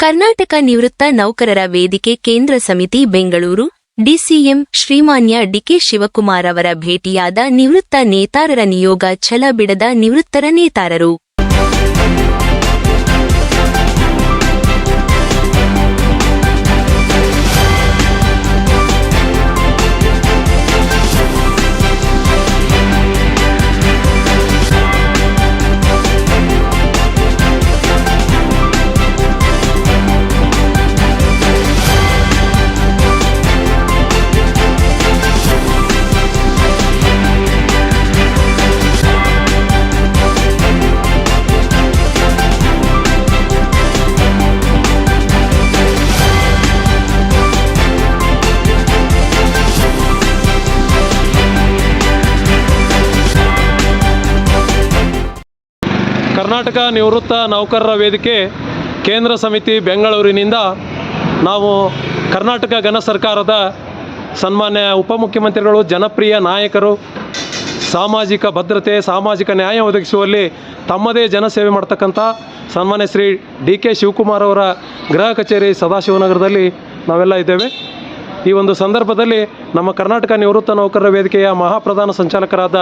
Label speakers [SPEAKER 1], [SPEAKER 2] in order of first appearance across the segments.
[SPEAKER 1] ಕರ್ನಾಟಕ ನಿವೃತ್ತ ನೌಕರರ ವೇದಿಕೆ ಕೇಂದ್ರ ಸಮಿತಿ ಬೆಂಗಳೂರು, ಡಿಸಿಎಂ ಶ್ರೀಮಾನ್ಯ ಡಿಕೆ ಶಿವಕುಮಾರ್ ಅವರ ಭೇಟಿಯಾದ ನಿವೃತ್ತ ನೇತಾರರ ನಿಯೋಗ ಛಲ ಬಿಡದ ನಿವೃತ್ತರ ನೇತಾರರು
[SPEAKER 2] ಕರ್ನಾಟಕ ನಿವೃತ್ತ ನೌಕರರ ವೇದಿಕೆ ಕೇಂದ್ರ ಸಮಿತಿ ಬೆಂಗಳೂರಿನಿಂದ ನಾವು ಕರ್ನಾಟಕ ಘನ ಸರ್ಕಾರದ ಸನ್ಮಾನ್ಯ ಉಪಮುಖ್ಯಮಂತ್ರಿಗಳು, ಜನಪ್ರಿಯ ನಾಯಕರು, ಸಾಮಾಜಿಕ ಭದ್ರತೆ, ಸಾಮಾಜಿಕ ನ್ಯಾಯ ಒದಗಿಸುವಲ್ಲಿ ತಮ್ಮದೇ ಜನಸೇವೆ ಮಾಡ್ತಕ್ಕಂಥ ಸನ್ಮಾನ್ಯ ಶ್ರೀ ಡಿ ಕೆ ಶಿವಕುಮಾರ್ ಅವರ ಗೃಹ ಕಚೇರಿ ಸದಾಶಿವನಗರದಲ್ಲಿ ನಾವೆಲ್ಲ ಇದ್ದೇವೆ. ಈ ಒಂದು ಸಂದರ್ಭದಲ್ಲಿ ನಮ್ಮ ಕರ್ನಾಟಕ ನಿವೃತ್ತ ನೌಕರರ ವೇದಿಕೆಯ ಮಹಾಪ್ರಧಾನ ಸಂಚಾಲಕರಾದ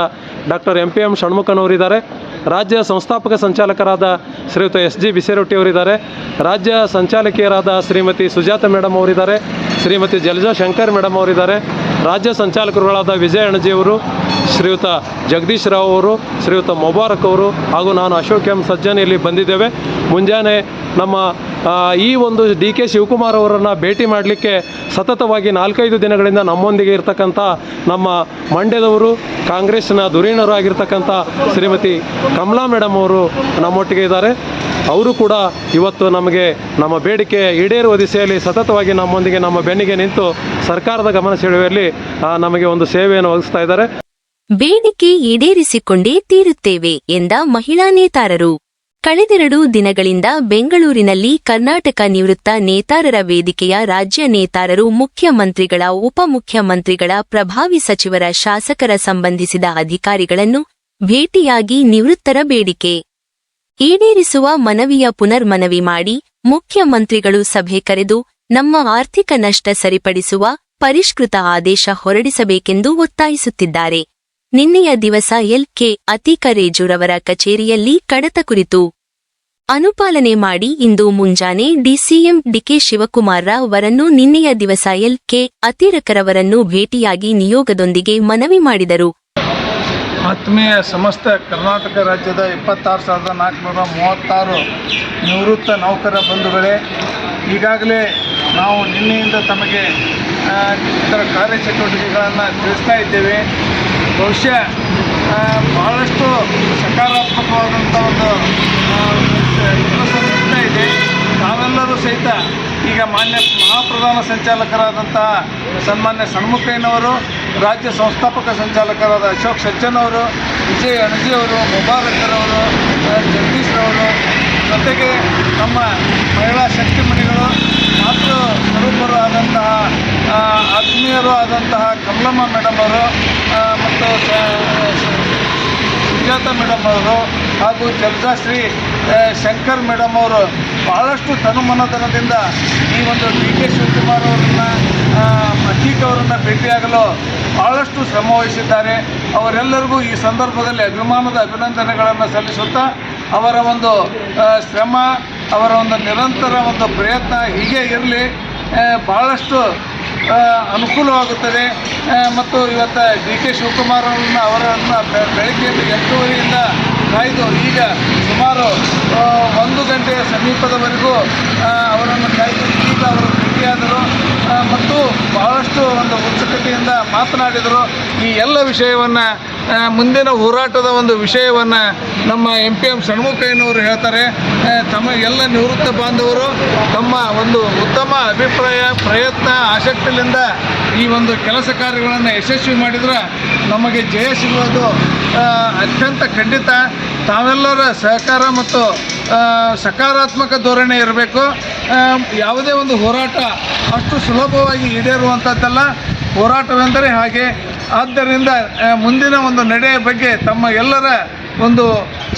[SPEAKER 2] ಡಾಕ್ಟರ್ ಎಂ ಪಿ ಎಂ ಷಣ್ಮುಖನವರಿದ್ದಾರೆ. ರಾಜ್ಯ ಸಂಸ್ಥಾಪಕ ಸಂಚಾಲಕರಾದ ಶ್ರೀಯುತ ಎಸ್ ಜಿ ಬಿಸೇರೊಟ್ಟಿ ಅವರಿದ್ದಾರೆ. ರಾಜ್ಯ ಸಂಚಾಲಕಿಯರಾದ ಶ್ರೀಮತಿ ಸುಜಾತ ಮೇಡಮ್ ಅವರಿದ್ದಾರೆ. ಶ್ರೀಮತಿ ಜಲಜಾ ಶಂಕರ್ ಮೇಡಮ್ ಅವರಿದ್ದಾರೆ. ರಾಜ್ಯ ಸಂಚಾಲಕರುಗಳಾದ ವಿಜಯ ಅಣಜಿ ಅವರು, ಶ್ರೀಯುತ ಜಗದೀಶ್ ರಾವ್ ಅವರು, ಶ್ರೀಯುತ ಮೊಬಾರಕ್ ಅವರು ಹಾಗೂ ನಾನು ಅಶೋಕ್ ಎಂ ಸಜ್ಜನ್ ಇಲ್ಲಿ ಬಂದಿದ್ದೇವೆ. ಮುಂಜಾನೆ ನಮ್ಮ ಈ ಒಂದು ಡಿ ಕೆ ಶಿವಕುಮಾರ್ ಅವರನ್ನು ಭೇಟಿ ಮಾಡಲಿಕ್ಕೆ ಸತತವಾಗಿ ನಾಲ್ಕೈದು ದಿನಗಳಿಂದ ನಮ್ಮೊಂದಿಗೆ ಇರತಕ್ಕಂಥ ನಮ್ಮ ಮಂಡ್ಯದವರು ಕಾಂಗ್ರೆಸ್ನ ಧುರೀಣರಾಗಿರ್ತಕ್ಕಂಥ ಶ್ರೀಮತಿ ಕಮಲಾ ಮೇಡಮ್ ಅವರು ನಮ್ಮೊಟ್ಟಿಗೆ ಇದ್ದಾರೆ. ಅವರು ಕೂಡ ಇವತ್ತು ನಮಗೆ ನಮ್ಮ ಬೇಡಿಕೆ ಈಡೇರುವ ದಿಸೆಯಲ್ಲಿ ಸತತವಾಗಿ ನಮ್ಮೊಂದಿಗೆ ನಮ್ಮ ಬೆನ್ನಿಗೆ ನಿಂತು ಸರ್ಕಾರದ ಗಮನ ಸೆಳೆಯುವಲ್ಲಿ ನಮಗೆ ಒಂದು ಸೇವೆಯನ್ನು ಒದಗಿಸ್ತಾ ಇದ್ದಾರೆ.
[SPEAKER 1] ಬೇಡಿಕೆ ಈಡೇರಿಸಿಕೊಂಡೇ ತೀರುತ್ತೇವೆ ಎಂದ ಮಹಿಳಾ ನೇತಾರರು. ಕಳೆದೆರಡು ದಿನಗಳಿಂದ ಬೆಂಗಳೂರಿನಲ್ಲಿ ಕರ್ನಾಟಕ ನಿವೃತ್ತ ನೇತಾರರ ವೇದಿಕೆಯ ರಾಜ್ಯ ನೇತಾರರು, ಮುಖ್ಯಮಂತ್ರಿಗಳ, ಉಪಮುಖ್ಯಮಂತ್ರಿಗಳ, ಪ್ರಭಾವಿ ಸಚಿವರ, ಶಾಸಕರ ಸಂಬಂಧಿಸಿದ ಅಧಿಕಾರಿಗಳನ್ನು ಭೇಟಿಯಾಗಿ ನಿವೃತ್ತರ ಬೇಡಿಕೆ ಈಡೇರಿಸುವ ಮನವಿಯ ಪುನರ್ಮನವಿ ಮಾಡಿ ಮುಖ್ಯಮಂತ್ರಿಗಳು ಸಭೆ ಕರೆದು ನಮ್ಮ ಆರ್ಥಿಕ ನಷ್ಟ ಸರಿಪಡಿಸುವ ಪರಿಷ್ಕೃತ ಆದೇಶ ಹೊರಡಿಸಬೇಕೆಂದು ಒತ್ತಾಯಿಸುತ್ತಿದ್ದಾರೆ. ನಿನ್ನೆಯ ದಿವಸ ಎಲ್ ಕೆ ಅತಿಕರೇಜುರವರ ಕಚೇರಿಯಲ್ಲಿ ಕಡತ ಕುರಿತು ಅನುಪಾಲನೆ ಮಾಡಿ ಇಂದು ಮುಂಜಾನೆ ಡಿಸಿಎಂ ಡಿಕೆ ಶಿವಕುಮಾರ್ ಅವರನ್ನು ನಿನ್ನೆಯ ದಿವಸ ಎಲ್ ಕೆ ಅತಿರಕರವರನ್ನು ಭೇಟಿಯಾಗಿ ನಿಯೋಗದೊಂದಿಗೆ ಮನವಿ ಮಾಡಿದರು.
[SPEAKER 3] ಆತ್ಮೀಯ ಸಮಸ್ತ ಕರ್ನಾಟಕ ರಾಜ್ಯದ ಇಪ್ಪತ್ತಾರು ಸಾವಿರದ ನಾಲ್ಕುನೂರ ಮೂವತ್ತಾರು ನಿವೃತ್ತ ನೌಕರ ಬಂಧುಗಳೇ, ಈಗಾಗಲೇ ನಾವು ನಿನ್ನೆಯಿಂದ ತಮಗೆ ಇತರ ಕಾರ್ಯಚಟುವಟಿಕೆಗಳನ್ನು ತಿಳಿಸ್ತಾ ಇದ್ದೇವೆ. ಬಹುಶಃ ಬಹಳಷ್ಟು ಸಕಾರಾತ್ಮಕವಾದಂಥ ಒಂದು ನಡೀತಾ ಇದೆ. ನಾವೆಲ್ಲರೂ ಸಹಿತ ಈಗ ಮಾನ್ಯ ಮಹಾಪ್ರಧಾನ ಸಂಚಾಲಕರಾದಂತಹ ಸನ್ಮಾನ್ಯ ಸಣ್ಮುಖಯ್ಯನವರು, ರಾಜ್ಯ ಸಂಸ್ಥಾಪಕ ಸಂಚಾಲಕರಾದ ಅಶೋಕ್ ಸಜ್ಜನ್ ಅವರು, ವಿಜಯ್ ಅಣಜಿ ಅವರು ಮುಬಾರಕರವರು ಜಗದೀಶ್ರವರು ಜಗದೀಶ್ ರವರು ಜೊತೆಗೆ ನಮ್ಮ ಮಹಿಳಾ ಶಕ್ತಿಮಣಿಗಳು ಮಾತೃ ಸ್ವರೂಪರು ಆದಂತಹ ಆತ್ಮೀಯರು ಆದಂತಹ ಕಮಲಮ್ಮ ಮೇಡಮ್ ಅವರು ಮತ್ತು ಸುಜಾತ ಮೇಡಮ್ ಅವರು ಹಾಗೂ ಜಲಜಾಶ್ರೀ ಶಂಕರ್ ಮೇಡಮ್ ಅವರು ಬಹಳಷ್ಟು ತನುಮನತನದಿಂದ ಈ ಒಂದು ಡಿ ಕೆ ಶಿವಕುಮಾರ್ ಅವರನ್ನು ಅತೀಕ್ ಅವರನ್ನು ಭೇಟಿಯಾಗಲು ಬಹಳಷ್ಟು ಶ್ರಮ ವಹಿಸಿದ್ದಾರೆ. ಅವರೆಲ್ಲರಿಗೂ ಈ ಸಂದರ್ಭದಲ್ಲಿ ಅಭಿಮಾನದ ಅಭಿನಂದನೆಗಳನ್ನು ಸಲ್ಲಿಸುತ್ತಾ ಅವರ ಒಂದು ಶ್ರಮ ಅವರ ಒಂದು ನಿರಂತರ ಒಂದು ಪ್ರಯತ್ನ ಹೀಗೆ ಇರಲಿ ಭಾಳಷ್ಟು ಅನುಕೂಲವಾಗುತ್ತದೆ. ಮತ್ತು ಇವತ್ತು ಡಿ ಕೆ ಶಿವಕುಮಾರ್ ಅವರನ್ನು ಅವರನ್ನು ಬೆಳಗ್ಗೆ ಎಂಟೂವರೆಯಿಂದ ಕಾಯ್ದು ಈಗ ಸುಮಾರು ಒಂದು ಗಂಟೆಯ ಸಮೀಪದವರೆಗೂ ಅವರನ್ನು ಕಾಯ್ದು ಈಗ ಅವರು ಭೇಟಿಯಾದರು. ಮತ್ತು ಬಹಳಷ್ಟು ಒಂದು ಉತ್ಸುಕತೆಯಿಂದ ಮಾತನಾಡಿದರು. ಈ ಎಲ್ಲ ವಿಷಯವನ್ನು ಮುಂದಿನ ಹೋರಾಟದ ಒಂದು ವಿಷಯವನ್ನು ನಮ್ಮ ಎಂ ಪಿ ಎಂ ಷಣ್ಮುಖಯ್ಯನವರು ಹೇಳ್ತಾರೆ. ತಮಗೆಲ್ಲ ನಿವೃತ್ತ ಬಾಂಧವರು ತಮ್ಮ ಒಂದು ಉತ್ತಮ ಅಭಿಪ್ರಾಯ, ಪ್ರಯತ್ನ ಆಸಕ್ತಿಯಿಂದ ಈ ಒಂದು ಕೆಲಸ ಕಾರ್ಯಗಳನ್ನು ಯಶಸ್ವಿ ಮಾಡಿದ್ರೆ ನಮಗೆ ಜಯ ಸಿಗುವುದು ಅತ್ಯಂತ ಖಂಡಿತ. ತಾವೆಲ್ಲರ ಸಹಕಾರ ಮತ್ತು ಸಕಾರಾತ್ಮಕ ಧೋರಣೆ ಇರಬೇಕು. ಯಾವುದೇ ಒಂದು ಹೋರಾಟ ಅಷ್ಟು ಸುಲಭವಾಗಿ ಈಡೇರುವಂಥದ್ದಲ್ಲ ಹೋರಾಟವೆಂದರೆ ಹಾಗೆ ಆದ್ದರಿಂದ ಮುಂದಿನ ಒಂದು ನಡೆಯ ಬಗ್ಗೆ ತಮ್ಮ ಎಲ್ಲರ ಒಂದು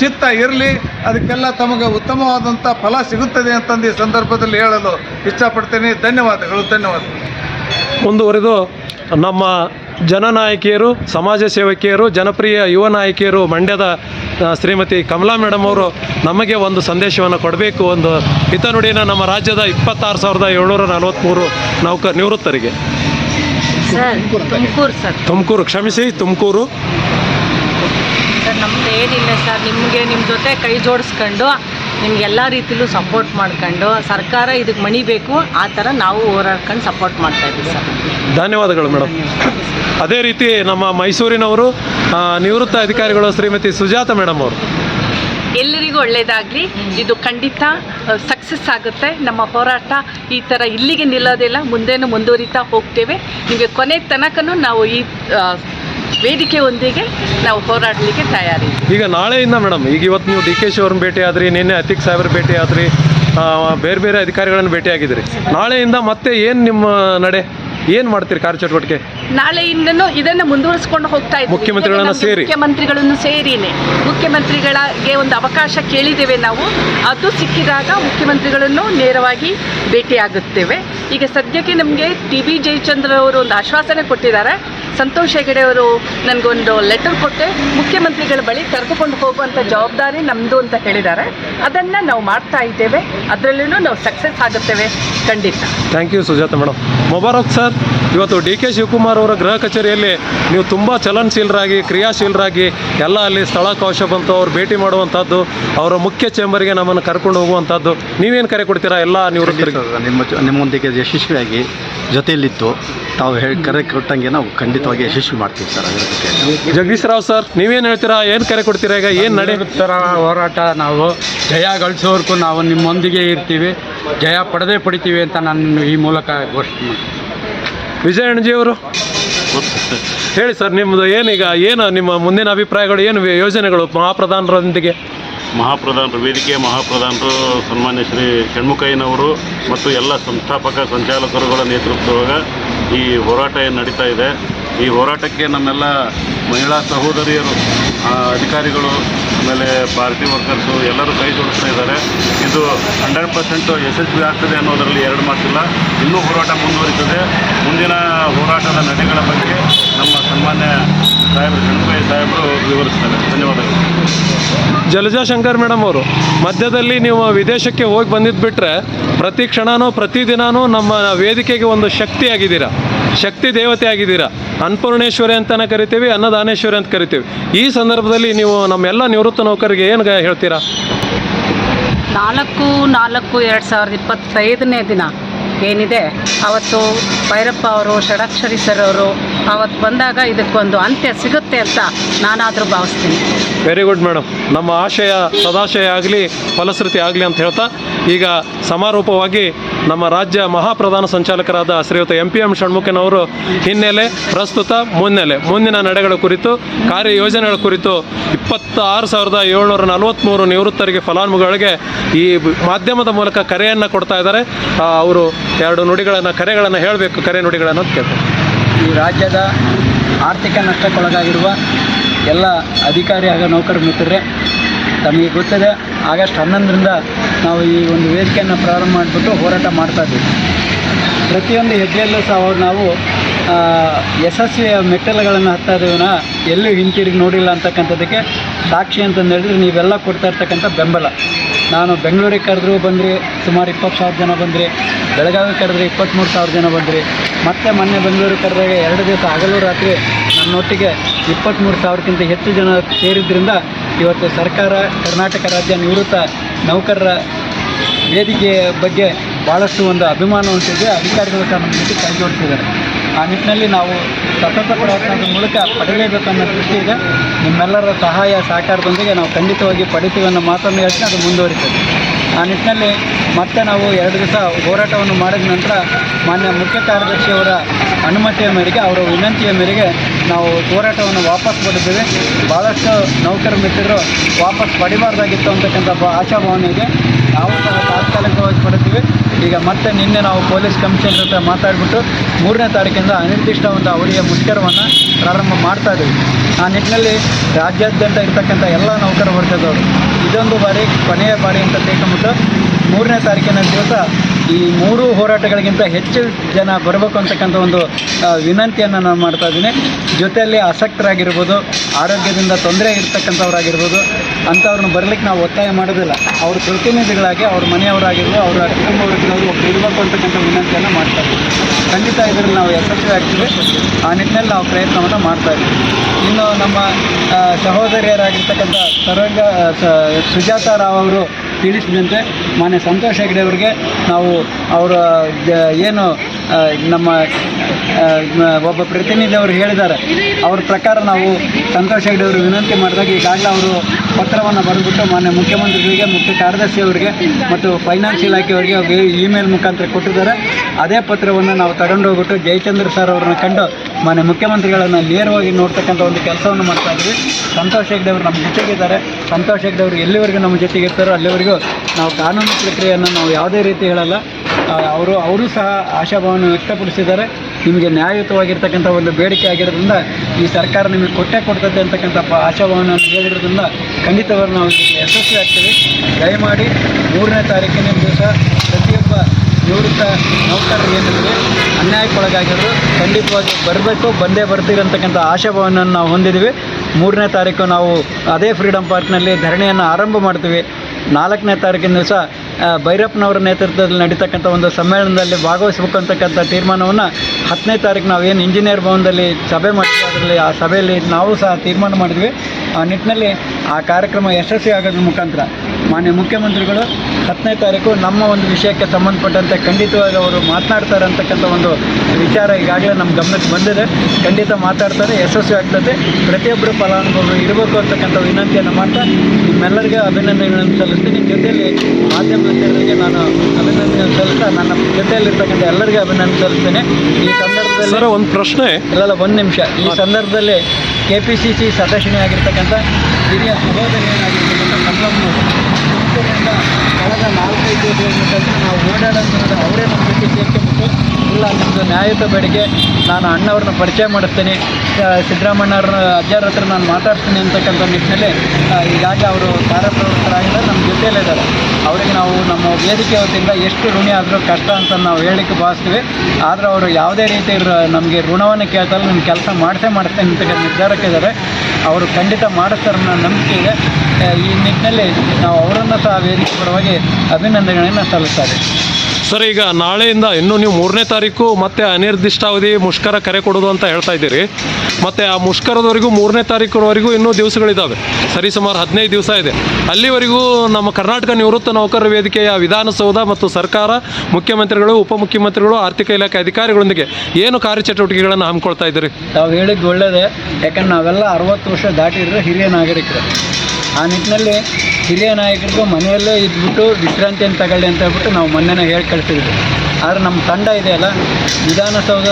[SPEAKER 3] ಚಿತ್ತ ಇರಲಿ. ಅದಕ್ಕೆಲ್ಲ ತಮಗೆ ಉತ್ತಮವಾದಂಥ ಫಲ ಸಿಗುತ್ತದೆ ಅಂತಂದು ಈ ಸಂದರ್ಭದಲ್ಲಿ ಹೇಳಲು ಇಷ್ಟಪಡ್ತೀನಿ. ಧನ್ಯವಾದಗಳು ಧನ್ಯವಾದಗಳು.
[SPEAKER 2] ಮುಂದುವರೆದು, ನಮ್ಮ ಜನನಾಯಕಿಯರು, ಸಮಾಜ ಸೇವಕಿಯರು, ಜನಪ್ರಿಯ ಯುವ ನಾಯಕಿಯರು, ಮಂಡ್ಯದ ಶ್ರೀಮತಿ ಕಮಲಾ ಮೇಡಮ್ ಅವರು ನಮಗೆ ಒಂದು ಸಂದೇಶವನ್ನು ಕೊಡಬೇಕು ಒಂದು ಹಿತನುಡಿನ ನಮ್ಮ ರಾಜ್ಯದ ಇಪ್ಪತ್ತಾರು ಸಾವಿರದ ಏಳ್ನೂರ ನಲವತ್ತ್ಮೂರು ನೌಕ ನಿವೃತ್ತರಿಗೆ.
[SPEAKER 4] Sir Tumakuru sir.
[SPEAKER 2] ತುಮಕೂರು ಕ್ಷಮಿಸಿ ತುಮಕೂರು.
[SPEAKER 4] ಸರ್ ನಮ್ದು ಏನಿಲ್ಲ ಸರ್ ನಿಮಗೆ ನಿಮ್ಮ ಜೊತೆ ಕೈ ಜೋಡಿಸ್ಕೊಂಡು ನಿಮ್ಗೆ ಎಲ್ಲ ರೀತಿಲೂ ಸಪೋರ್ಟ್ ಮಾಡ್ಕೊಂಡು ಸರ್ಕಾರ ಇದಕ್ಕೆ ಮಣಿಬೇಕು ಆ ಥರ ನಾವು ಹೋರಾಡ್ಕೊಂಡು ಸಪೋರ್ಟ್ ಮಾಡ್ತಾ ಇದ್ದೀವಿ ಸರ್.
[SPEAKER 2] ಧನ್ಯವಾದಗಳು ಮೇಡಮ್. ಅದೇ ರೀತಿ ನಮ್ಮ ಮೈಸೂರಿನವರು ಆ, ನಿವೃತ್ತ ಅಧಿಕಾರಿಗಳು ಶ್ರೀಮತಿ ಸುಜಾತ ಮೇಡಮ್ ಅವರು.
[SPEAKER 5] ಎಲ್ಲರಿಗೂ ಒಳ್ಳೆಯದಾಗಲಿ ಇದು ಖಂಡಿತ ಸಕ್ಸಸ್ ಆಗುತ್ತೆ. ನಮ್ಮ ಹೋರಾಟ ಈ ಥರ ಇಲ್ಲಿಗೆ ನಿಲ್ಲೋದಿಲ್ಲ ಮುಂದೇನು ಮುಂದುವರಿತಾ ಹೋಗ್ತೇವೆ. ನಿಮಗೆ ಕೊನೆ ತನಕನೂ ನಾವು ಈ ವೇದಿಕೆಯೊಂದಿಗೆ ನಾವು ಹೋರಾಡಲಿಕ್ಕೆ ತಯಾರಿ.
[SPEAKER 2] ಈಗ ನಾಳೆಯಿಂದ ಮೇಡಮ್, ಈಗ ಇವತ್ತು ನೀವು ಡಿ ಕೆ ಶಿ ಅವ್ರನ್ನ ಭೇಟಿ ಆದ್ರಿ, ನಿನ್ನೆ ಅತಿಕ್ ಸಾಹೇಬ್ರ ಭೇಟಿ ಆದ್ರಿ ಬೇರೆ ಬೇರೆ ಅಧಿಕಾರಿಗಳನ್ನು ಭೇಟಿ ಆಗಿದ್ರಿ. ನಾಳೆಯಿಂದ ಮತ್ತೆ ಏನು ನಿಮ್ಮ ನಡೆ? ಏನು ಮಾಡ್ತೀರಿ ಕಾರ್ಯಚಟುವಟಿಕೆ
[SPEAKER 5] ನಾಳೆಯಿಂದನೂ ಇದನ್ನು ಮುಂದುವರಿಸಿಕೊಂಡು ಹೋಗ್ತಾ ಇದ್ದೀವಿ
[SPEAKER 2] ಮುಖ್ಯಮಂತ್ರಿಗಳನ್ನು ಸೇರಿ.
[SPEAKER 5] ಮುಖ್ಯಮಂತ್ರಿಗಳನ್ನು ಸೇರಿನೇ. ಮುಖ್ಯಮಂತ್ರಿಗಳಿಗೆ ಒಂದು ಅವಕಾಶ ಕೇಳಿದ್ದೇವೆ ನಾವು. ಅದು ಸಿಕ್ಕಿದಾಗ ಮುಖ್ಯಮಂತ್ರಿಗಳನ್ನು ನೇರವಾಗಿ ಭೇಟಿಯಾಗುತ್ತೇವೆ. ಈಗ ಸದ್ಯಕ್ಕೆ ನಮಗೆ ಟಿ ಬಿ ಜಯಚಂದ್ರ ಅವರು ಒಂದು ಆಶ್ವಾಸನೆ ಕೊಟ್ಟಿದ್ದಾರೆ. ಸಂತೋಷ್ ಹೆಗಡೆ ಅವರು ನನಗೊಂದು ಲೆಟರ್ ಕೊಟ್ಟೆ. ಮುಖ್ಯಮಂತ್ರಿಗಳ ಬಳಿ ಕರೆದುಕೊಂಡು ಹೋಗುವಂಥ ಜವಾಬ್ದಾರಿ ನಮ್ಮದು ಅಂತ ಹೇಳಿದ್ದಾರೆ. ಅದನ್ನು ನಾವು ಮಾಡ್ತಾ ಇದ್ದೇವೆ. ಅದರಲ್ಲೂ ನಾವು ಸಕ್ಸಸ್ ಆಗುತ್ತೇವೆ. ಖಂಡಿತ.
[SPEAKER 2] Thank you Sujata madam Mubarak sir ಇವತ್ತು ಡಿ ಕೆ ಶಿವಕುಮಾರ್ ಅವರ ಗೃಹ ಕಚೇರಿಯಲ್ಲಿ ನೀವು ತುಂಬ ಚಲನಶೀಲರಾಗಿ ಕ್ರಿಯಾಶೀಲರಾಗಿ ಎಲ್ಲ ಅಲ್ಲಿ ಸ್ಥಳಾವಕಾಶ ಬಂತು. ಅವ್ರು ಭೇಟಿ ಮಾಡುವಂಥದ್ದು ಅವರ ಮುಖ್ಯ ಚೇಂಬರ್ಗೆ ನಮ್ಮನ್ನು ಕರ್ಕೊಂಡು ಹೋಗುವಂಥದ್ದು ನೀವೇನು ಕರೆ ಕೊಡ್ತೀರಾ ಎಲ್ಲ ನೀವು
[SPEAKER 6] ಖಂಡಿತ ನಿಮ್ಮ ನಿಮ್ಮೊಂದಿಗೆ ಯಶಸ್ವಿಯಾಗಿ ಜೊತೆಯಲ್ಲಿತ್ತು. ತಾವು ಹೇಳಿ ಕರೆ ಕೊಟ್ಟಂಗೆ ನಾವು ಖಂಡಿತವಾಗಿ ಯಶಸ್ವಿ ಮಾಡ್ತೀವಿ ಸರ್ ಅದರ ಬಗ್ಗೆ
[SPEAKER 2] ಜಗದೀಶ್ ರಾವ್ ಸರ್ ನೀವೇನು ಹೇಳ್ತೀರಾ ಏನು ಕರೆ ಕೊಡ್ತೀರಾ ಈಗ ಏನು ನಡೆಯುತ್ತರ
[SPEAKER 7] ಥರ ಹೋರಾಟ ನಾವು ಜಯ ಗಳಿಸೋವರೆಗೂ ನಾವು ನಿಮ್ಮೊಂದಿಗೆ ಇರ್ತೀವಿ ಜಯ ಪಡೆದೇ ಪಡಿತೀವಿ ಅಂತ ನಾನು ಈ ಮೂಲಕ ಘೋಷಣೆ ಮಾಡ್ತೀನಿ.
[SPEAKER 2] ವಿಜಯಣ್ಣಜಿ ಅವರು? ಹೇಳಿ ಸರ್ ನಿಮ್ಮದು ಏನೀಗ ಏನು ನಿಮ್ಮ ಮುಂದಿನ ಅಭಿಪ್ರಾಯಗಳು ಏನು ಯೋಜನೆಗಳು ಮಹಾಪ್ರಧಾನರೊಂದಿಗೆ?
[SPEAKER 8] ಮಹಾಪ್ರಧಾನರು ವೇದಿಕೆ ಮಹಾಪ್ರಧಾನರು ಸನ್ಮಾನ್ಯ ಶ್ರೀ ಷಣ್ಮುಖಯ್ಯನವರು ಮತ್ತು ಎಲ್ಲ ಸಂಸ್ಥಾಪಕ ಸಂಚಾಲಕರುಗಳ ನೇತೃತ್ವದಾಗ ಈ ಹೋರಾಟ ಏನು ನಡೀತಾ ಇದೆ ಈ ಹೋರಾಟಕ್ಕೆ ನಮ್ಮೆಲ್ಲ ಮಹಿಳಾ ಸಹೋದರಿಯರು ಅಧಿಕಾರಿಗಳು, ಆಮೇಲೆ ಪಾರ್ಟಿ ವರ್ಕರ್ಸು ಎಲ್ಲರೂ ಕೈ ಜೋಡಿಸ್ತಾ ಇದ್ದಾರೆ. ಇದು ಹಂಡ್ರೆಡ್ ಪರ್ಸೆಂಟ್ ಯಶಸ್ವಿ ಆಗ್ತದೆ ಅನ್ನೋದರಲ್ಲಿ ಎರಡು ಮಾತಿಲ್ಲ. ಇನ್ನೂ ಹೋರಾಟ ಮುಂದುವರಿತದೆ. ಮುಂದಿನ ಹೋರಾಟದ ನಡೆಗಳ ಬಗ್ಗೆ ನಮ್ಮ ಸನ್ಮಾನ್ಯ ಸಾಹೇಬರು ಷಣ್ಮುಖಯ್ಯ ಸಾಹೇಬರು ವಿವರಿಸ್ತಾರೆ. ಧನ್ಯವಾದಗಳು.
[SPEAKER 2] ಜಲಜಾ ಶಂಕರ್ ಮೇಡಮ್ ಅವರು, ಮಧ್ಯದಲ್ಲಿ ನೀವು ವಿದೇಶಕ್ಕೆ ಹೋಗಿ ಬಂದಿದ್ದು ಬಿಟ್ಟರೆ ಪ್ರತಿ ಕ್ಷಣನೂ ಪ್ರತಿದಿನವೂ ನಮ್ಮ ವೇದಿಕೆಗೆ ಒಂದು ಶಕ್ತಿ ಆಗಿದ್ದೀರಾ ಶಕ್ತಿ ದೇವತೆ ಆಗಿದ್ದೀರಾ? ಅನ್ನಪೂರ್ಣೇಶ್ವರಿ ಅಂತಲೇ ಕರಿತೀವಿ, ಅನ್ನದಾನೇಶ್ವರಿ ಅಂತ ಕರಿತೀವಿ. ಈ ಸಂದರ್ಭದಲ್ಲಿ ನೀವು ನಮ್ಮೆಲ್ಲ ನಿವೃತ್ತ ನೌಕರಿಗೆ ಏನು ಹೇಳ್ತೀರಾ?
[SPEAKER 4] ನಾಲ್ಕು ನಾಲ್ಕು, ಎರಡು ಸಾವಿರದ ಇಪ್ಪತ್ತೈದನೇ ದಿನ ಏನಿದೆ? ಅವತ್ತು ಭೈರಪ್ಪ ಅವರು, ಷಡಕ್ಷರಿ ಸರ್ ಅವರು ಅವತ್ತು ಬಂದಾಗ ಇದಕ್ಕೊಂದು ಅಂತ್ಯ ಸಿಗುತ್ತೆ ಅಂತ ನಾನಾದರೂ ಭಾವಿಸ್ತೀನಿ.
[SPEAKER 2] ವೆರಿ ಗುಡ್ ಮೇಡಮ್ ನಮ್ಮ ಆಶಯ, ಸದಾಶಯ ಆಗಲಿ, ಫಲಶ್ರುತಿ ಆಗಲಿ ಅಂತ ಹೇಳ್ತಾ, ಈಗ ಸಮಾರೋಪವಾಗಿ ನಮ್ಮ ರಾಜ್ಯ ಮಹಾಪ್ರಧಾನ ಸಂಚಾಲಕರಾದ ಶ್ರೀಯುತ ಎಂ ಪಿ ಎಂ ಷಣ್ಮುಖನವರು ಹಿನ್ನೆಲೆ, ಪ್ರಸ್ತುತ ಮುನ್ನೆಲೆ, ಮುಂದಿನ ನಡೆಗಳ ಕುರಿತು, ಕಾರ್ಯಯೋಜನೆಗಳ ಕುರಿತು ಇಪ್ಪತ್ತಾರು ಸಾವಿರದ ಏಳ್ನೂರ ನಲವತ್ತ್ಮೂರು ನಿವೃತ್ತರಿಗೆ ಫಲಾನುಭವಿಗಳಿಗೆ ಈ ಮಾಧ್ಯಮದ ಮೂಲಕ ಕರೆಯನ್ನು ಕೊಡ್ತಾ ಇದ್ದಾರೆ. ಅವರು ಎರಡು ನುಡಿಗಳನ್ನು, ಕರೆಗಳನ್ನು ಹೇಳಬೇಕು, ಕರೆ ನುಡಿಗಳನ್ನು ಅಂತ ಕೇಳ್ತಾರೆ.
[SPEAKER 7] ಈ ರಾಜ್ಯದ ಆರ್ಥಿಕ ನಷ್ಟಕ್ಕೊಳಗಾಗಿರುವ ಎಲ್ಲ ಅಧಿಕಾರಿ ಹಾಗೂ ನೌಕರ ಮಿತ್ರರೇ, ತಮಗೆ ಗೊತ್ತಿದೆ, ಆಗಸ್ಟ್ ಹನ್ನೊಂದರಿಂದ ನಾವು ಈ ಒಂದು ವೇದಿಕೆಯನ್ನು ಪ್ರಾರಂಭ ಮಾಡಿಬಿಟ್ಟು ಹೋರಾಟ ಮಾಡ್ತಾ ಇದ್ದೀವಿ. ಪ್ರತಿಯೊಂದು ಹೆಜ್ಜೆಯಲ್ಲೂ ಸಹ ನಾವು ಯಶಸ್ವಿಯ ಮೆಟ್ಟಲುಗಳನ್ನು ಹತ್ತಾ ಎಲ್ಲೂ ಹಿಂತಿರುಗಿ ನೋಡಿಲ್ಲ ಅಂತಕ್ಕಂಥದ್ದಕ್ಕೆ ಸಾಕ್ಷಿ ಅಂತಂದು ಹೇಳಿದ್ರೆ ನೀವೆಲ್ಲ ಕೊಡ್ತಾ ಇರ್ತಕ್ಕಂಥ ಬೆಂಬಲ. ನಾನು ಬೆಂಗಳೂರಿಗೆ ಕರೆದ್ರೂ ಬಂದ್ರಿ, ಸುಮಾರು ಇಪ್ಪತ್ತು ಸಾವಿರ ಜನ ಬಂದ್ರಿ ಬೆಳಗಾವಿ ಕರೆದ್ರೆ ಇಪ್ಪತ್ತ್ಮೂರು ಸಾವಿರ ಜನ ಬಂದ್ರಿ. ಮತ್ತೆ ಮೊನ್ನೆ ಬೆಂಗಳೂರು ಕರೆದಾಗ ಎರಡು ದಿವಸ ಹಗಲು ರಾತ್ರಿ ನನ್ನೊಟ್ಟಿಗೆ ಇಪ್ಪತ್ತ್ಮೂರು ಸಾವಿರಕ್ಕಿಂತ ಹೆಚ್ಚು ಜನ ಸೇರಿದ್ರಿಂದ ಇವತ್ತು ಸರ್ಕಾರ, ಕರ್ನಾಟಕ ರಾಜ್ಯ ನಿವೃತ್ತ ನೌಕರರ ವೇದಿಕೆಯ ಬಗ್ಗೆ ಭಾಳಷ್ಟು ಒಂದು ಅಭಿಮಾನ ಹೊಂದಿದೆ ಅಧಿಕಾರಿಗಳು ಸಹ ಕೈ ಆ ನಿಟ್ಟಿನಲ್ಲಿ ನಾವು ಸತತ ಪ್ರಯತ್ನದ ಮೂಲಕ ಪಡೆಯಲೇಬೇಕನ್ನೋ ದೃಷ್ಟಿ ಇದೆ. ನಿಮ್ಮೆಲ್ಲರ ಸಹಾಯ ಸಹಕಾರದೊಂದಿಗೆ ನಾವು ಖಂಡಿತವಾಗಿ ಪಡಿತೀವಿ ಮಾತನ್ನು ಹೇಳ್ತೀನಿ. ಅದು ಮುಂದುವರಿತದೆ. ಆ ನಿಟ್ಟಿನಲ್ಲಿ ಮತ್ತೆ ನಾವು ಎರಡು ದಿವಸ ಹೋರಾಟವನ್ನು ಮಾಡಿದ ನಂತರ ಮಾನ್ಯ ಮುಖ್ಯ ಕಾರ್ಯದರ್ಶಿಯವರ ಅನುಮತಿಯ ಮೇರೆಗೆ, ಅವರ ವಿನಂತಿಯ ಮೇರೆಗೆ ನಾವು ಹೋರಾಟವನ್ನು ವಾಪಸ್ ಪಡೆದಿದ್ದೇವೆ. ಭಾಳಷ್ಟು ನೌಕರ ಮಿತ್ರರು ವಾಪಸ್ ಪಡಿಬಾರ್ದಾಗಿತ್ತು ಅಂತಕ್ಕಂಥ ಆಶಾಭಾವನೆ ಇದೆ. ನಾವು ತಾತ್ಕಾಲಿಕವಾಗಿ ಪಡ್ತೀವಿ ಈಗ ಮತ್ತೆ ನಿನ್ನೆ ನಾವು ಪೊಲೀಸ್ ಕಮಿಷನರ್ ಹತ್ರ ಮಾತಾಡಿಬಿಟ್ಟು ಮೂರನೇ ತಾರೀಕಿಂದ ಅನಿರ್ದಿಷ್ಟ ಒಂದು ಅವಧಿಯ ಮುಷ್ಕರವನ್ನು ಪ್ರಾರಂಭ ಮಾಡ್ತಾ ಇದ್ದೀವಿ. ಆ ನಿಟ್ಟಿನಲ್ಲಿ ರಾಜ್ಯಾದ್ಯಂತ ಇರ್ತಕ್ಕಂಥ ಎಲ್ಲ ನೌಕರ ವರ್ಗದವರು ಇದೊಂದು ಬಾರಿ ಕೊನೆಯ ಬಾರಿ ಅಂತ ತಿಳ್ಕೊಂಬಿಟ್ಟು ಮೂರನೇ ತಾರೀಕಿನ ದಿವಸ ಈ ಮೂರು ಹೋರಾಟಗಳಿಗಿಂತ ಹೆಚ್ಚು ಜನ ಬರಬೇಕು ಅಂತಕ್ಕಂಥ ಒಂದು ವಿನಂತಿಯನ್ನು ನಾನು ಮಾಡ್ತಾ ಇದ್ದೀನಿ. ಜೊತೆಯಲ್ಲಿ ಆಸಕ್ತರಾಗಿರ್ಬೋದು, ಆರೋಗ್ಯದಿಂದ ತೊಂದರೆ ಇರ್ತಕ್ಕಂಥವ್ರಾಗಿರ್ಬೋದು, ಅಂಥವ್ರನ್ನ ಬರಲಿಕ್ಕೆ ನಾವು ಒತ್ತಾಯ ಮಾಡೋದಿಲ್ಲ. ಅವ್ರ ಪ್ರತಿನಿಧಿಗಳಾಗಿ, ಅವ್ರ ಮನೆಯವರಾಗಿರ್ಬೋದು, ಅವರ ಕುಟುಂಬ ವರ್ಗದವರು ಒಬ್ಬರು ಇರಬೇಕು ಅಂತಕ್ಕಂಥ ವಿನಂತಿಯನ್ನು ಮಾಡ್ತಾ ಇದ್ದೀವಿ ಖಂಡಿತ ಇದರಲ್ಲಿ ನಾವು ಯಶಸ್ವಿ ಆಗ್ತೀವಿ. ಆ ನಿಟ್ಟಿನಲ್ಲಿ ನಾವು ಪ್ರಯತ್ನವನ್ನು ಮಾಡ್ತಾ ಇದ್ದೀವಿ. ಇನ್ನು ನಮ್ಮ ಸಹೋದರಿಯರಾಗಿರ್ತಕ್ಕಂಥ ಸರಂಗ ಸ- ಸುಜಾತ ರಾವ್ ಅವರು ತಿಳಿಸಿದಂತೆ ಮಾನ್ಯ ಸಂತೋಷ್ ಹೆಗ್ಡೆ ಅವರಿಗೆ ನಾವು ಅವರ ಏನು ನಮ್ಮ ಒಬ್ಬ ಪ್ರತಿನಿಧಿ ಅವರು ಹೇಳಿದ್ದಾರೆ. ಅವ್ರ ಪ್ರಕಾರ ನಾವು ಸಂತೋಷ್ ಹೆಗ್ಡೆ ಅವರು ವಿನಂತಿ ಮಾಡಿದಾಗ ಈಗಾಗಲೇ ಅವರು ಪತ್ರವನ್ನು ಬರೆದುಬಿಟ್ಟು ಮಾನ್ಯ ಮುಖ್ಯಮಂತ್ರಿಗಳಿಗೆ, ಮುಖ್ಯ ಕಾರ್ಯದರ್ಶಿ ಅವರಿಗೆ ಮತ್ತು ಫೈನಾನ್ಸ್ ಇಲಾಖೆಯವರಿಗೆ ಇಮೇಲ್ ಮುಖಾಂತರ ಕೊಟ್ಟಿದ್ದಾರೆ. ಅದೇ ಪತ್ರವನ್ನು ನಾವು ತಗೊಂಡು ಹೋಗ್ಬಿಟ್ಟು ಜಯಚಂದ್ರ ಸರ್ ಅವ್ರನ್ನ ಕಂಡು ಮಾನ್ಯ ಮುಖ್ಯಮಂತ್ರಿಗಳನ್ನು ನೇರವಾಗಿ ನೋಡ್ತಕ್ಕಂಥ ಒಂದು ಕೆಲಸವನ್ನು ಮಾಡ್ತಾ ಇದ್ವಿ ಸಂತೋಷ್ ಹೆಗ್ಡೆ ಅವರು ನಮ್ಮ ಜೊತೆಗಿದ್ದಾರೆ. ಸಂತೋಷ್ ಹೆಗ್ಡೆ ಅವರು ಎಲ್ಲಿವರೆಗೂ ನಮ್ಮ ಜೊತೆಗೆ ಇರ್ತಾರೋ ಅಲ್ಲಿವರೆಗೂ ನಾವು ಕಾನೂನು ಪ್ರಕ್ರಿಯೆಯನ್ನು ನಾವು ಯಾವುದೇ ರೀತಿ ಹೇಳಲ್ಲ. ಅವರು ಅವರು ಸಹ ಆಶಾಭಾವನೆ ವ್ಯಕ್ತಪಡಿಸಿದ್ದಾರೆ. ನಿಮಗೆ ನ್ಯಾಯಯುತವಾಗಿರ್ತಕ್ಕಂಥ ಒಂದು ಬೇಡಿಕೆ ಆಗಿರೋದ್ರಿಂದ ಈ ಸರ್ಕಾರ ನಿಮಗೆ ಕೊಟ್ಟೆ ಕೊಡ್ತದೆ ಅಂತಕ್ಕಂಥ ಆಶಾಭಾವನೆಯನ್ನು ಹೇಳಿರೋದ್ರಿಂದ ಖಂಡಿತವಾಗಿ ನಾವು ಯಶಸ್ವಿ ಆಗ್ತೀವಿ. ದಯಮಾಡಿ ಮೂರನೇ ತಾರೀಕಿನ ದಿವಸ ಪ್ರತಿಯೊಬ್ಬ ನಿವೃತ್ತ ನೌಕರರು ಏನಿದೆ ಅನ್ಯಾಯಕ್ಕೊಳಗಾಗಿರೋದು ಖಂಡಿತವಾಗಿ ಬರಬೇಕು, ಬಂದೇ ಬರ್ತೀರಂತಕ್ಕಂಥ ಆಶಾಭಾವನೆಯನ್ನು ನಾವು ಹೊಂದಿದ್ದೀವಿ. ಮೂರನೇ ತಾರೀಕು ನಾವು ಅದೇ ಫ್ರೀಡಮ್ ಪಾರ್ಕ್ನಲ್ಲಿ ಧರಣಿಯನ್ನು ಆರಂಭ ಮಾಡ್ತೀವಿ. ನಾಲ್ಕನೇ ತಾರೀಕಿನ ದಿವಸ ಭೈರಪ್ಪನವರ ನೇತೃತ್ವದಲ್ಲಿ ನಡೀತಕ್ಕಂಥ ಒಂದು ಸಮ್ಮೇಳನದಲ್ಲಿ ಭಾಗವಹಿಸಬೇಕಂತಕ್ಕಂಥ ತೀರ್ಮಾನವನ್ನು ಹತ್ತನೇ ತಾರೀಕು ನಾವು ಏನು ಇಂಜಿನಿಯರ್ ಭವನದಲ್ಲಿ ಸಭೆ ಮಾಡಿದ್ವಿ, ಅದರಲ್ಲಿ ಆ ಸಭೆಯಲ್ಲಿ ನಾವು ಸಹ ತೀರ್ಮಾನ ಮಾಡಿದ್ವಿ. ಆ ನಿಟ್ಟಿನಲ್ಲಿ ಆ ಕಾರ್ಯಕ್ರಮ ಯಶಸ್ವಿ ಆಗೋದ್ರ ಮುಖಾಂತರ ಮಾನ್ಯ ಮುಖ್ಯಮಂತ್ರಿಗಳು ಹತ್ತನೇ ತಾರೀಕು ನಮ್ಮ ಒಂದು ವಿಷಯಕ್ಕೆ ಸಂಬಂಧಪಟ್ಟಂತೆ ಖಂಡಿತವಾಗಿ ಅವರು ಮಾತನಾಡ್ತಾರೆ ಅಂತಕ್ಕಂಥ ಒಂದು ವಿಚಾರ ಈಗಾಗಲೇ ನಮ್ಮ ಗಮನಕ್ಕೆ ಬಂದಿದೆ. ಖಂಡಿತ ಮಾತಾಡ್ತಾರೆ ಯಶಸ್ವಿ ಆಗ್ತದೆ. ಪ್ರತಿಯೊಬ್ಬರು ಫಲಾನುಭವಿಗಳು ಇರಬೇಕು ಅಂತಕ್ಕಂಥ ವಿನಂತಿಯನ್ನು ಮಾಡ್ತಾ ನಿಮ್ಮೆಲ್ಲರಿಗೂ ಅಭಿನಂದನೆಗಳನ್ನು ಸಲ್ಲಿಸ್ತೀನಿ. ಜೊತೆಯಲ್ಲಿ ಮಾಧ್ಯಮ ಮಿತ್ರರಿಗೆ ನಾನು ಅಭಿನಂದನೆ ಸಲ್ಲಿಸ್ತಾ ನನ್ನ ಜೊತೆಯಲ್ಲಿರ್ತಕ್ಕಂಥ ಎಲ್ಲರಿಗೂ ಅಭಿನಂದನೆ ಸಲ್ಲಿಸ್ತೇನೆ. ಈ ಸಂದರ್ಭದಲ್ಲಿ
[SPEAKER 2] ಒಂದು ಪ್ರಶ್ನೆ.
[SPEAKER 7] ಇಲ್ಲ ಒಂದು ನಿಮಿಷ. ಈ ಸಂದರ್ಭದಲ್ಲಿ ಕೆ ಪಿ ಸಿ ಸಿ ಸದಸ್ಯನಾಗಿರ್ತಕ್ಕಂಥ ಹಿರಿಯ ಸಹೋದರಿಯನ್ನಾಗಿರ್ತಕ್ಕಂಥ ಕಮಲಮ್ಮ ಕಳೆದ ನಾಲ್ಕೈದು ಕಿಲೋಮೀಟರ್ ನಾವು ಓಡಾಡೋದ್ರಿಂದ ಅವರೇ ನಮ್ಮ ಜೊತೆ ಸೇರ್ಕೊಂಡ್ಬಿಟ್ಟು ಇಲ್ಲ ನಿಮ್ಮದು ನ್ಯಾಯಯುತ ಬೇಡಿಕೆ. ನಾನು ಅಣ್ಣವ್ರನ್ನ ಪರಿಚಯ ಮಾಡಿಸ್ತೀನಿ. ಸಿದ್ದರಾಮಣ್ಣವ್ರ ಅಜ್ಜಾರ ಹತ್ರ ನಾನು ಮಾತಾಡ್ತೀನಿ ಅಂತಕ್ಕಂಥ ನಿಟ್ಟಿನಲ್ಲಿ ಈಗಾಗಲೇ ಅವರು ಕಾರ್ಯಪ್ರವೃತ್ತರಾಗಿದ್ದಾರೆ. ನಮ್ಮ ಜೊತೆಯಲ್ಲಿದ್ದಾರೆ ಅವರಿಗೆ ನಾವು ನಮ್ಮ ವೇದಿಕೆ ವತಿಯಿಂದ ಎಷ್ಟು ಋಣಿ ಆದರೂ ಕಷ್ಟ ಅಂತ ನಾವು ಹೇಳಲಿಕ್ಕೆ ಭಾವಿಸ್ತೀವಿ. ಆದರೆ ಅವರು ಯಾವುದೇ ರೀತಿ ನಮಗೆ ಋಣವನ್ನು ಕೇಳ್ತಾರೆ ನಿಮ್ಮ ಕೆಲಸ ಮಾಡಿಸೇ ಮಾಡ್ತೇನೆ ಅಂತ ನಿರ್ಧಾರಕ್ಕಿದ್ದಾರೆ ಅವರು ಖಂಡಿತ ಮಾಡಿಸ್ತಾರೆ ಅನ್ನೋ ನಂಬಿಕೆ ಇದೆ. ಈ ನಿಟ್ಟಿನಲ್ಲಿ ನಾವು ಅವರನ್ನು ಸಹ ವೇದಿಕೆ ಪರವಾಗಿ ಅಭಿನಂದನೆಗಳನ್ನು ಸಲ್ಲಿಸ್ತಾರೆ
[SPEAKER 2] ಸರ್, ಈಗ ನಾಳೆಯಿಂದ ಇನ್ನು ನೀವು ಮೂರನೇ ತಾರೀಕು ಮತ್ತೆ ಅನಿರ್ದಿಷ್ಟಾವಧಿ ಮುಷ್ಕರ ಕರೆ ಕೊಡೋದು ಅಂತ ಹೇಳ್ತಾ ಇದ್ದೀರಿ. ಮತ್ತೆ ಆ ಮುಷ್ಕರದವರೆಗೂ ಮೂರನೇ ತಾರೀಕುವರೆಗೂ ಇನ್ನೂ ದಿವಸಗಳಿದ್ದಾವೆ. ಸರಿ ಸುಮಾರು ಹದಿನೈದು ದಿವಸ ಇದೆ. ಅಲ್ಲಿವರೆಗೂ ನಮ್ಮ ಕರ್ನಾಟಕ ನಿವೃತ್ತ ನೌಕರರ ವೇದಿಕೆಯ ವಿಧಾನಸೌಧ ಮತ್ತು ಸರ್ಕಾರ, ಮುಖ್ಯಮಂತ್ರಿಗಳು, ಉಪಮುಖ್ಯಮಂತ್ರಿಗಳು, ಆರ್ಥಿಕ ಇಲಾಖೆ ಅಧಿಕಾರಿಗಳೊಂದಿಗೆ ಏನು ಕಾರ್ಯಚಟುವಟಿಕೆಗಳನ್ನು ಹಮ್ಮಿಕೊಳ್ತಾ ಇದ್ದೀರಿ?
[SPEAKER 7] ತಾವು ಹೇಳಿದ್ದು ಒಳ್ಳೆಯದೇ ಯಾಕಂದ್ರೆ ನಾವೆಲ್ಲ ಅರವತ್ತು ವರ್ಷ ದಾಟಿದ್ರೆ ಹಿರಿಯ ನಾಗರಿಕರು. ಆ ನಿಟ್ಟಿನಲ್ಲಿ ಹಿರಿಯ ನಾಯಕರಿಗೂ ಮನೆಯಲ್ಲೇ ಇದ್ಬಿಟ್ಟು ವಿಶ್ರಾಂತಿಯನ್ನು ತಗೊಳ್ಳಿ ಅಂತ ಹೇಳ್ಬಿಟ್ಟು ನಾವು ಮೊನ್ನೆನೇ ಹೇಳಿ ಕಳಿಸಿದ್ವಿ. ಆದರೆ ನಮ್ಮ ತಂಡ ಇದೆಯಲ್ಲ ವಿಧಾನಸೌಧ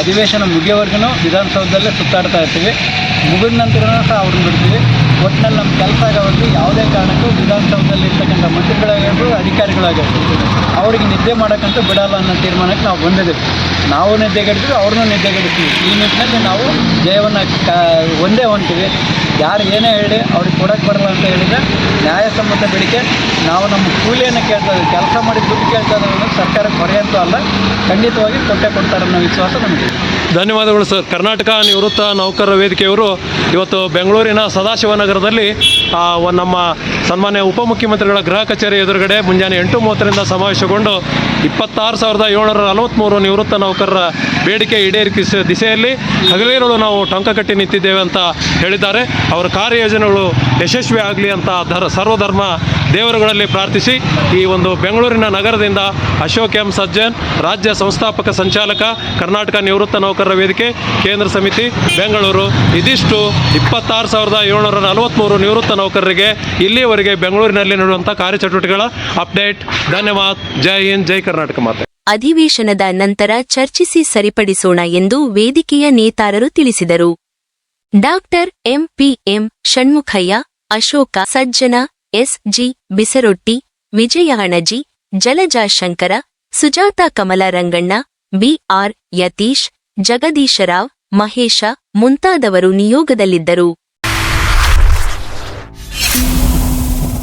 [SPEAKER 7] ಅಧಿವೇಶನ ಮುಗಿಯೋವರೆಗೂ ವಿಧಾನಸೌಧದಲ್ಲೇ ಸುತ್ತಾಡ್ತಾ ಇರ್ತೀವಿ. ಮುಗಿದ ನಂತರ ಸಹ ಅವ್ರನ್ನ ಬಿಡ್ತೀವಿ. ಒಟ್ಟಿನಲ್ಲಿ ನಮ್ಮ ಕೆಲಸ ಆಗೋದು ಯಾವುದೇ ಕಾರಣಕ್ಕೂ ವಿಧಾನಸೌಧದಲ್ಲಿ ಇರ್ತಕ್ಕಂಥ ಮಂತ್ರಿಗಳಾಗಿರ್ಬೋದು, ಅಧಿಕಾರಿಗಳಾಗಿರ್ಬೋದು, ಅವರಿಗೆ ನಿದ್ದೆ ಮಾಡೋಕ್ಕಂತೂ ಬಿಡಲ್ಲ ಅನ್ನೋ ತೀರ್ಮಾನಕ್ಕೆ ನಾವು ಬಂದಿದ್ದೀವಿ. ನಾವು ನಿದ್ದೆಗೆಡ್ತೀವಿ ಅವ್ರನ್ನೂ ನಿದ್ದೆಗೆಡ್ತೀವಿ ಈ ನಿಟ್ಟಿನಲ್ಲಿ ನಾವು ಜಯವನ್ನು ಕ, ಒಂದೇ ಹೊಂತೀವಿ ಯಾರು ಏನೇ ಹೇಳಿ ಅವ್ರಿಗೆ ಕೊಡೋಕ್ಕೆ ಬರಲ್ಲ ಅಂತ ಹೇಳಿದ್ರೆ ನ್ಯಾಯಸಮ್ಮತ ಬೇಡಿಕೆ, ನಾವು ನಮ್ಮ ಕೂಲಿಯನ್ನು ಕೇಳ್ತಾ ಕೆಲಸ ಮಾಡಿ ದುಡ್ಡು ಕೇಳ್ತಾ ಇದ್ದೀವಿ ಸರ್ಕಾರಕ್ಕೆ ಹೊರೆಯಂತೂ ಅಲ್ಲ, ಖಂಡಿತವಾಗಿ ಕೊಟ್ಟೆ ಕೊಡ್ತಾರೆ ಅನ್ನೋ ವಿಶ್ವಾಸ ನಮಗೆ
[SPEAKER 2] ಧನ್ಯವಾದಗಳು ಸರ್. ಕರ್ನಾಟಕ ನಿವೃತ್ತ ನೌಕರರ ವೇದಿಕೆಯವರು ಇವತ್ತು ಬೆಂಗಳೂರಿನ ಸದಾಶಿವನಗರದಲ್ಲಿ ನಮ್ಮ ಸನ್ಮಾನ್ಯ ಉಪಮುಖ್ಯಮಂತ್ರಿಗಳ ಗೃಹ ಕಚೇರಿ ಎದುರುಗಡೆ ಮುಂಜಾನೆ ಎಂಟು ಮೂವತ್ತರಿಂದ ಸಮಾವೇಶಗೊಂಡು ಇಪ್ಪತ್ತಾರು ಸಾವಿರದ ಏಳ್ನೂರ ನಲವತ್ತ್ಮೂರು ನಿವೃತ್ತ ನೌಕರರ ಬೇಡಿಕೆ ಈಡೇರಿಕೆ ದಿಸೆಯಲ್ಲಿ ಹಗಲಿರುಳು ನಾವು ಟಂಕ ಕಟ್ಟಿ ನಿಂತಿದ್ದೇವೆ ಅಂತ ಹೇಳಿದ್ದಾರೆ. ಅವರ ಕಾರ್ಯಯೋಜನೆಗಳು ಯಶಸ್ವಿ ಆಗಲಿ ಅಂತ ಧರ್, ಸರ್ವಧರ್ಮ ದೇವರುಗಳಲ್ಲಿ ಪ್ರಾರ್ಥಿಸಿ, ಈ ಒಂದು ಬೆಂಗಳೂರಿನ ನಗರದಿಂದ ಅಶೋಕ್ ಎಂ. ಸಜ್ಜನ್, ರಾಜ್ಯ ಸಂಸ್ಥಾಪಕ ಸಂಚಾಲಕ, ಕರ್ನಾಟಕ ನಿವೃತ್ತ ನೌಕರರ ವೇದಿಕೆ ಕೇಂದ್ರ ಸಮಿತಿ ಬೆಂಗಳೂರು. ಇದಿಷ್ಟು ಇಪ್ಪತ್ತಾರು ಸಾವಿರದ ಏಳ್ನೂರ ನಲವತ್ತ್ಮೂರು ನಿವೃತ್ತ ನೌಕರರಿಗೆ ಇಲ್ಲಿಯವರೆಗೆ ಬೆಂಗಳೂರಿನಲ್ಲಿ ನಡೆಯುವಂಥ ಕಾರ್ಯಚಟುವಟಿಕೆಗಳ ಅಪ್ಡೇಟ್. ಧನ್ಯವಾದ. ಜೈ ಹಿಂದ್, ಜೈ ಕರ್ನಾಟಕ ಮಾತೆ.
[SPEAKER 1] ಅಧಿವೇಶನದ ನಂತರ ಚರ್ಚಿಸಿ ಸರಿಪಡಿಸೋಣ ಎಂದು ವೇದಿಕೆಯ ನೇತಾರರು ತಿಳಿಸಿದರು. Doctor MPM Shanmukhayya, Ashoka Sajjan, SG Bisarotti Vijaya Hanaji Jalaja Shankara, Sujata Kamala Ranganna BR Yatish Jagadishrao Mahesha ಮುಂತಾದವರು ನಿಯೋಗದಲ್ಲಿದ್ದರು.